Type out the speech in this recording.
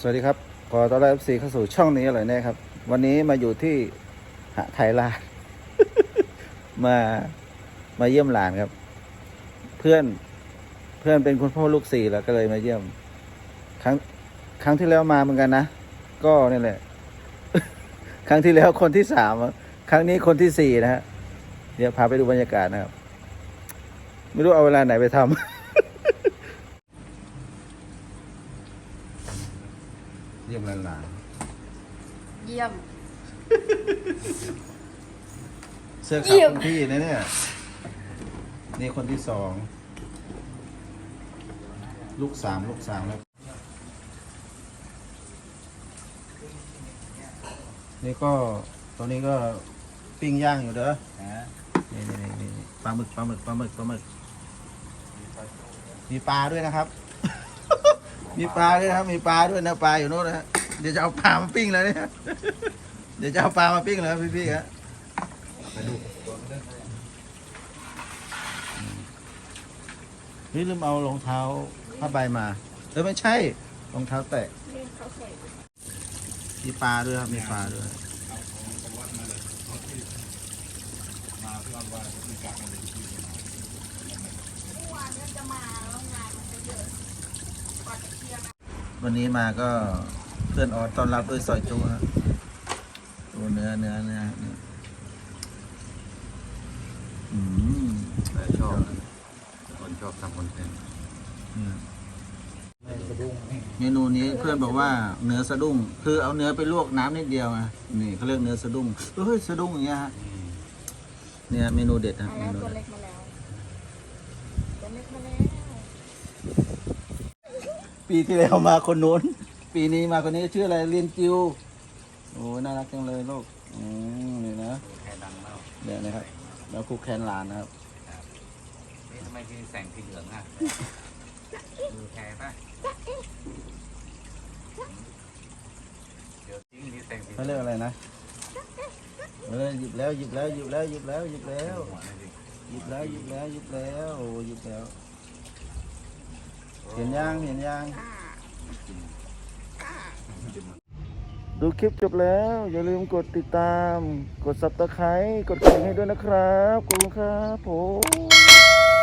สวัสดีครับ ขอต้อนรับ FC เข้าสู่ช่องนี้อร่อยแน่ครับ วันนี้มาอยู่ที่หะไทยลาดมามาเยี่ยมหลานครับ เพื่อนเพื่อนเป็นคุณพ่อลูกสี่แล้วก็เลยมาเยี่ยม ครั้งครั้งที่แล้วมาเหมือนกันนะ ก็นี่แหละ ครั้งที่แล้วคนที่สามครั้งนี้คนที่สี่นะฮะเดี๋ยวพาไปดูบรรยากาศนะครับ ไม่รู้เอาเวลาไหนไปทำ เยี่ยมหลานเยี่ยม ๆเสื้อเยี่ขาวยมคนพี่นะเนี่ย นี่คนที่สอง ลูกสามลูกสามแล้ว นี่ก็ตอนนี้ก็ปิ้งย่างอยู่เด้อนี่นี่นี่นี่ปลาหมึกปลาหมึกปลาหมึกปลาหมึกมีปลาด้วยนะครับ มีปลาด้วยนะครับ มีปลาด้วยนะปลาอยู่โน่นนะฮะเดี๋ยวจะเอาปลามาปิ้งเลยเนี่ยเดี๋ยวจะเอาปลามาปิ้งเลยครับพี่ๆครับนี่ลืมเอารองเท้าผ้าใบมาเออไม่ใช่รองเท้าแตะมีปลาด้วยครับมีปลาด้วยวั นนี้มาก็เพื่อนออสต้อนรับด้วยซอยจุฮะดูเนื้อเนื้อเนื้อเนื้ออืมแต่ชอบนะคนชอบทำคอนเทนต์เนี่ยเมนูนี้เพื่อนบอกว่าเนื้อสะดุ้ง คือเอาเนื้อไปลวกน้ำนิดเดียวไงนี่เขาเรียกเนื้อสะดุ้งเฮ้ยสะดุ้งอย่างเงี้ยฮะเนี่ยเมนูเด็ดนะมาเมแล้วนูตัวเด็เล็ดกมาแล้วตัวเล็กมาแล้ว ปีที่แล้วมาคนนู้น ปีนี้มาคนนี้ชื่ออะไรเรียนจิวโอ้น่ารักจังเลยลูกอืมนี่นะแค่ดังแล้วเนี่ยนะครับ แล้วครูแคนหลานนะครับ นี่ทำไมที่แสงสีเหลืองอะดูแค่ป่ะเดี๋ยวจริงที่แสงสีเขาเรียกอะไรนะเออหยิบแล้วหยิบแล้วหยิบแล้วหยิบแล้วหยิบแล้วหัวนั่นดิหยิบแล้วหยิบแล้วหยิบแล้วโอ้หยิบแล้ว เห็นยังเห็นยังดูคลิปจบแล้ว อย่าลืมกดติดตาม กดซับสไครต์กดกระดิ่งให้ด้วยนะครับขอบคุณครับผม